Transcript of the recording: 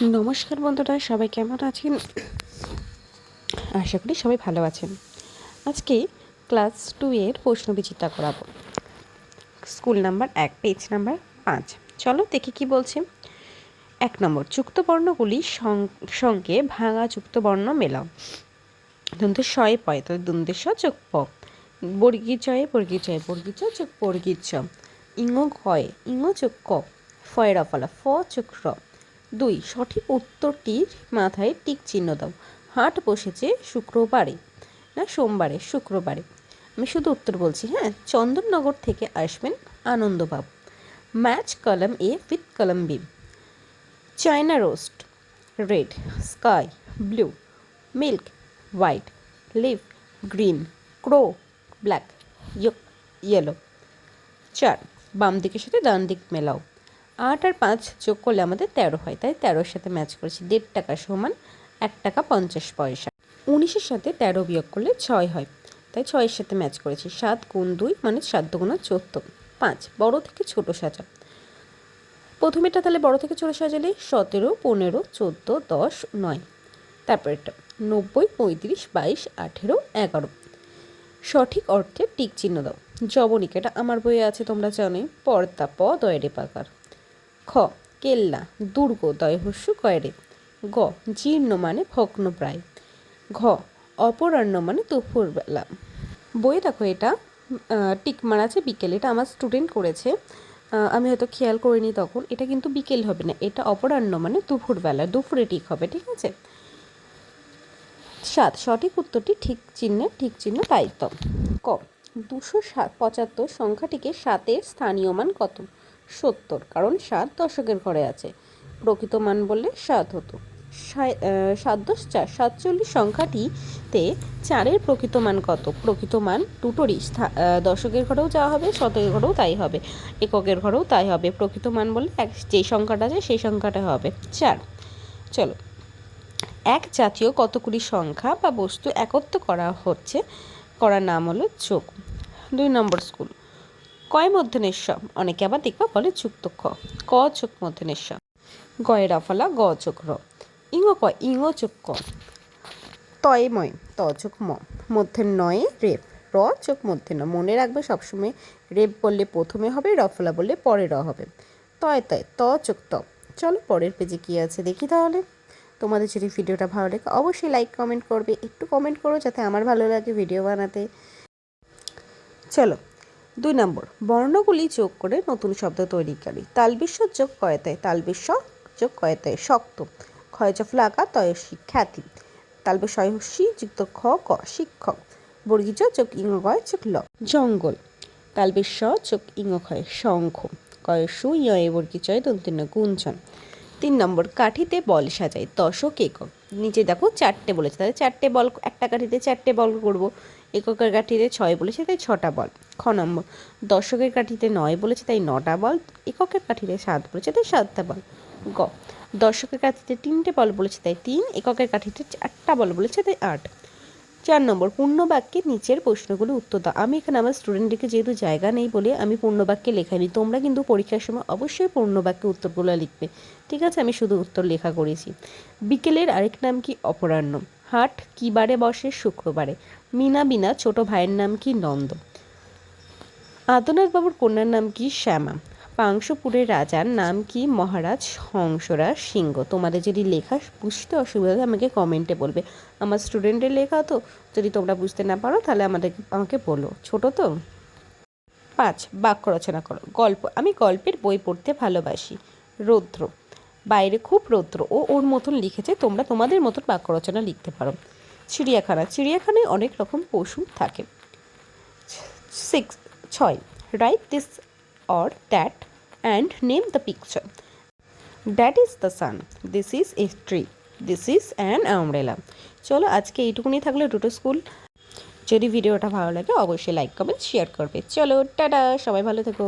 নমস্কার বন্ধুরা, সবাই কেমন আছেন? আশা করি সবাই ভালো আছেন। আজকে ক্লাস টু এর প্রশ্ন বিচিত্রা করাবো। স্কুল নাম্বার এক, পেজ নাম্বার পাঁচ। চলো দেখি কি বলছে। এক নম্বর যুক্তবর্ণগুলি সঙ্গে ভাঙা যুক্তবর্ণ মেলাও। দন্তে শয়ে পয়, তো দন্তে স যোগ প। বর্গী চয়ে বর্গী চয়ে বর্গী চ যোগ চ ইঙ কয়ে ইঙ যোগ ক। ফয়ের ফলা ফ যোগ র। দুই, সঠিক উত্তরটির মাথায় টিক চিহ্ন দাও। হাট বসেছে শুক্রবারে না সোমবারে? শুক্রবারে। আমি শুধু উত্তর বলছি হ্যাঁ? চন্দননগর থেকে আসবেন আনন্দবাবু। Match column A with column B. China rose, red, sky, blue, milk, white, leaf, green, crow, black yellow. চার, বাম দিকের সাথে ডান দিক মেলাও। আট আর পাঁচ যোগ করলে আমাদের তেরো হয়, তাই তেরোর সাথে ম্যাচ করেছি। দেড় টাকা সমান এক টাকা পঞ্চাশ পয়সা। উনিশের সাথে তেরো বিয়োগ করলে ছয় হয়, তাই ছয়ের সাথে ম্যাচ করেছি। সাত গুণ দুই মানে সাত দুগুণ চোদ্দ। পাঁচ, বড় থেকে ছোট সাজা। প্রথমেটা তাহলে বড় থেকে ছোট সাজালে সতেরো, পনেরো, চোদ্দ, দশ, নয়। তারপরেরটা, নব্বই, পঁয়ত্রিশ, বাইশ, আঠেরো, এগারো। সঠিক অর্থে টিক চিহ্ন দাও। জবনিকা এটা আমার বইয়ে আছে, তোমরা জানোই। পর্দা, প, দয়রে পাকার খ, কেল্লা, দুর্গ, দয়হস্য, কয়রে। গ, জীর্ণ মানে ভগ্ন প্রায় ঘ, অপরাহ্ন মানে দুপুরবেলা। বই দেখো এটা টিক মারা আছে বিকেল, এটা আমার স্টুডেন্ট করেছে। আমি হয়তো খেয়াল করিনি তখন, এটা কিন্তু বিকেল হবে না, এটা অপরাহ্ন মানে দুপুরবেলা, দুপুরে টিক হবে, ঠিক আছে? সাত, সঠিক উত্তরটি ঠিক চিহ্নে ঠিক চিহ্ন দায়িত্ব ক, দুশো সাত পঁচাত্তর সংখ্যাটিকে সাতের স্থানীয় মান কত? সত্তর, কারণ সাত দশকের ঘরে আছে। প্রকৃত মান বললে সাত হতো। সাত দশ চার, সাতচল্লিশ সংখ্যাটিতে চারের প্রকৃত মান কত? প্রকৃত মান দুটোরই। দশকের ঘরেও যাওয়া হবে, শতকের ঘরেও তাই হবে। এককের ঘরেও তাই হবে। প্রকৃত মান বললে এক যেই সংখ্যাটা আছে, সেই সংখ্যাটা হবে চার। চলো। এক জাতীয় কতগুলি সংখ্যা বা বস্তু একত্র করা হচ্ছে, করার নাম হলো যোগ। দুই নম্বর স্কুল। কয় মধ্যনের স অনেকে আবার দেখবা বলে যুক্ত ক মধ্যনের স গয়ের আফলা গ যোগ র। ইঙ ক ইঙ যোগ ক। তয়ে ময়, ত চোখ ম। মধ্যের নয়ে, রেপ। র চোখ মধ্যে ন মনে রাখবে সবসময় রেপ বললে প্রথমে হবে, রফলা বললে পরে র হবে। তয় তয়, ত চোখ ত। চলো পরের পেজে কী আছে দেখি তাহলে। তোমাদের যদি ভিডিওটা ভালো লাগে অবশ্যই লাইক কমেন্ট করবে। একটু কমেন্ট করো যাতে আমার ভালো লাগে ভিডিও বানাতে। চলো। দুই নম্বর, বর্ণগুলি যোগ করে নতুন শব্দ তৈরি করি। তালবিশ্ব যোগ কয়তায় তালবিশ্ব যোগ কয়তায় শক্ত। ক্ষয়চফল আঁকা তয়সী খ্যাতি। তালবে সয়সী যুক্ত খ ক শিক্ষক। বর্গীজ যোগ ইং গয় যোগ ল। জঙ্গল। তালবে স যোগ ইং ক্ষয় শঙ্খ। কয়সু ইয় বর্গীচয় দন্তিন গুঞ্জন। তিন নম্বর কাঠিতে বল সাজাই দশক একক। নিচে দেখো চারটে বলেছে তাহলে চারটে বল, একটা কাঠিতে চারটে বল করব। এককের কাঠিতে ছয় বলেছে, তাই ছটা বল। খ নম্বর দশকের কাঠিতে নয় বলেছে, তাই নটা বল। এককের কাঠিতে সাত বলেছে, তাই সাতটা বল। গ দশকের কাঠিতে তিনটে বল বলেছে, তাই তিন। এককের কাঠিতে চারটা বল বলেছে, তাই আট। চার নম্বর পূর্ণবাক্যে নিচের প্রশ্নগুলো উত্তর দাও। আমি এখানে আমার স্টুডেন্টদেরকে যেহেতু জায়গা নেই বলে আমি পূর্ণবাক্যে লেখাইনি তোমরা কিন্তু পরীক্ষার সময় অবশ্যই পূর্ণবাক্যে উত্তরগুলো লিখবে। ঠিক আছে? আমি শুধু উত্তর লেখা করেছি। বিকেলের আরেক নাম কি? অপরাহ্ন। হাট কি বারে বসে? শুক্রবারে। মিনা বিনা, ছোট ভাইয়ের নাম কি? নন্দ। আদনাথ বাবুর কন্যার নাম কি? শ্যামা। পাংশপুরের রাজার নাম কি? মহারাজ হংসরাজ সিংহ। তোমাদের যদি লেখা বুঝতে অসুবিধা হয়, আমাকে কমেন্টে বলবে। আমার স্টুডেন্টের লেখা তো, যদি তোমরা বুঝতে না পারো, তাহলে আমাদের আমাকে বলো। ছোট তো? পাঁচ, বাক্য রচনা করো। গল্প, আমি গল্পের বই পড়তে ভালোবাসি। রৌদ্র। বাইরে খুব রৌদ্র। ও ওর মতন লিখেছে, তোমরা তোমাদের মতন বাক্য রচনা লিখতে পারো। চিড়িয়াখানা। চিড়িয়াখানায় অনেক রকম পশু থাকে। সিক্স ছয় right this or that and name the picture that is the sun This is a tree this is an umbrella চলো আজকে এইটুকুনি থাকল দুটো স্কুল। যদি ভিডিওটা ভালো লাগে অবশ্যই লাইক কমেন্ট শেয়ার করবে। চলো, টাটা, সবাই ভালো থেকো।